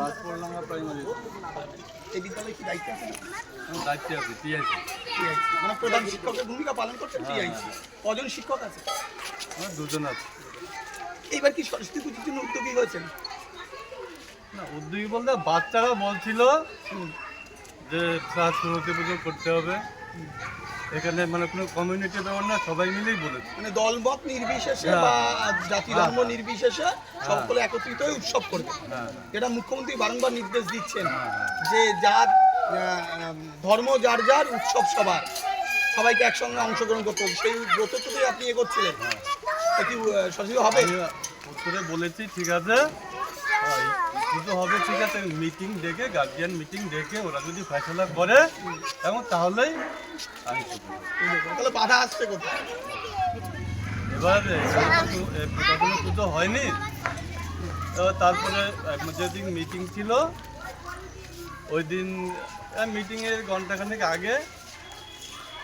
রাজপরলাঙ্গা primary এই বিদ্যালয়ে কি দায়িত্ব আছে? দায়িত্বে আছে টিআইসি। টিআইসি। মানে প্রধান শিক্ষকের ভূমিকা পালন করছেন টিআইসি। কজন শিক্ষক আছে? আমার দুজন আছে। এইবার কি সরস্বতী পুজোর জন্য উদ্যোগী হয়েছেন? না উদ্যোগী বলতে বাচ্চারা বলছিল যে সরস্বতী পুজো করতে হবে। এখানে মানে কোনো কমিউনিটি ব্যাপার না সবাই মিলেই বলেছে। মানে দলমত নির্বিশেষে হ্যাঁ। বা জাতি ধর্ম নির্বিশেষে সকলে একত্রিত হয়ে উৎসব করবে হ্যাঁ। এটা মুখ্যমন্ত্রী বারংবার নির্দেশ দিচ্ছেন হ্যাঁ, হ্যাঁ। যে যার ধর্ম যার যার উৎসব সবার। সবাইকে একসঙ্গে অংশগ্রহণ করতে হবে। সেই ব্রত থেকে আপনি এ করছিলেন। কি সরস্বতী হবে? উত্তরে বলেছি ঠিক আছে? পুজো হবে ঠিক আছে মিটিং ডেকে গার্জিয়ান মিটিং ডেকে ওরা যদি ফেসলা করে এবং তাহলেই আমি তাহলে বাধা আসছে কোথায়? এবার কোনো পুজো হয়নি। তো তারপরে যেদিন মিটিং ছিল ওই দিন মিটিংয়ের ঘন্টাখানেক আগে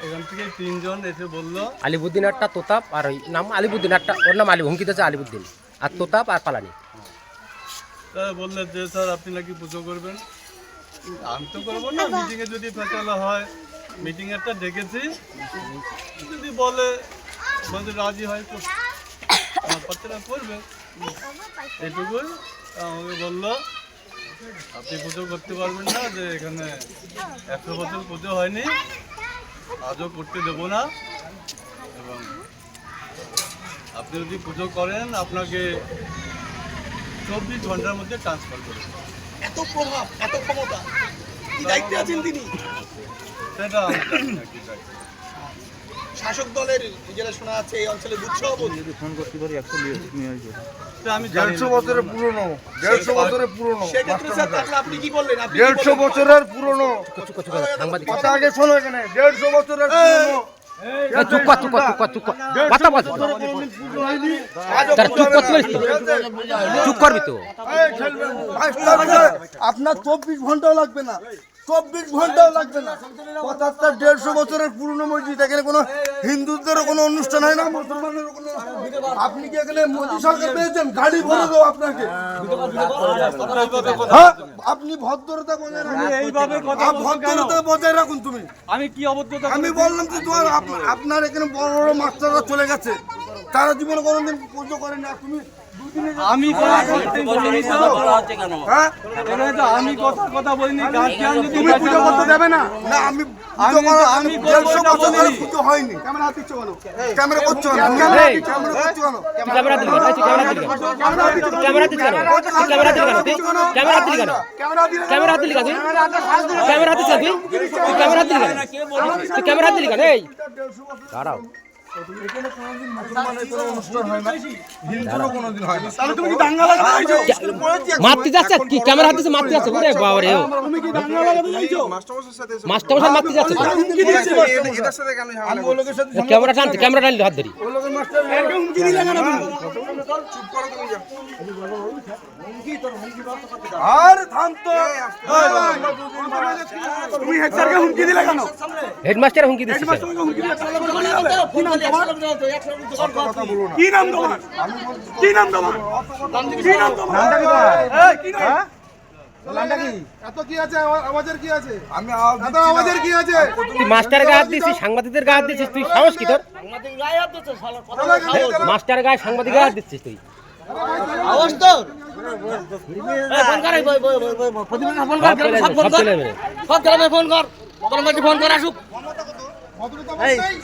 এখান থেকে তিনজন এসে বলল আলিবুদ্দিন একটা তোতাপ আর ওই নাম আলিবুদ্দিন একটা ওর নাম আলি হুমকি দিয়েছে আলিবুদ্দিন। আর তোতাপ আর পালানি। তারা বললেন যে স্যার আপনি নাকি পুজো করবেন? আমি তো করব না। মিটিংয়ে যদি ফেসলা হয় মিটিং একটা ডেকেছি। যদি বলে রাজি হয় বাচ্চারা করবে এটুকুই আমাকে বলল। আপনি পুজো করতে পারবেন না যে এখানে একশো বছর পুজো হয়নি। আজও করতে দেবো না। এবং আপনি যদি পুজো করেন আপনাকে চব্বিশ ঘণ্টার মধ্যে ট্রান্সফার করে এত প্রভাব এত ক্ষমতা। কি দায়িত্বে আছেন তিনি? সেটা। শাসক দলের যেটা শোনা যাচ্ছে এই অঞ্চলে বুথ সভাপতি। সে আমি দেড়শো বছরের পুরনো দেড়শো বছরের পুরনো আপনি কি বললেন? দেড়শো বছরের পুরনো। কথা আগে শোনো এখানে দেড়শো বছরের পুরনো। চুপ কর চুপ চুপ কর চুপ কর। কথা আপনার চব্বিশ ঘন্টাও লাগবে না। চব্বিশ ঘন্টাও লাগবে না। পঁচাত্তর দেড়শো বছরের পুরনো মসজিদ এখানে কোনো হিন্দুদেরও কোনো অনুষ্ঠান হয় না মুসলমানেরও কোনো আপনি কি এখানে মোদী সরকার পেয়েছেন? গাড়ি ভরে দেবো আপনাকে। হ্যাঁ আপনি ভদ্রতা বজায় রাখুন? ভদ্রতা বজায় রাখুন তুমি। আমি কি আমি বললাম যে তোমার আপ- আপনার এখানে বড় বড় মাস্টাররা চলে গেছে। তারা জীবনে কোনোদিন পুজো করে না তুমি আমি। হ্যাঁ আমি কথা কথা বলিনি গার্জিয়ান যদি তুমি পুজো করতে দেবে না না আমি আমি- করা আমি আমি করব দেড়শো বছর ধরে পুজো হয়নি ক্যামেরা দিচ্ছ কেন ক্যামেরা করছ ক্যামেরা করছ ক্যামেরা দিলি কেন ক্যামেরা দিলি কেন ক্যামেরা দিলি কেন ক্যামেরা দিলি কেন ক্যামেরা দিলি কেন ক্যামেরা দিলি কেন ক্যামেরা ক্যামেরা এই দাঁড়াও হয় হয় চাইছো? মারতে যাচ্ছে কি ক্যামেরা হাতে মারতে যাচ্ছে ওরে বাবা রে মাস্টার মশাই মারতে যাচ্ছে। টানতে টানলে হাত ধরি। হেডমাস্টার হুমকি দিচ্ছে তোমার কি নাম তোমার নাম তোমার নাম তোমার নাম? মাস্টারের গায়ে হাত দিছিস সাংবাদিকদের গায়ে হাত দিছিস তুই সাহস কি তোর? মাস্টারের গায়ে সাংবাদিকের হাত দিচ্ছিস তুই। সব চলে যাবে, সব চলে যাবে। ভদ্রতা বলতেই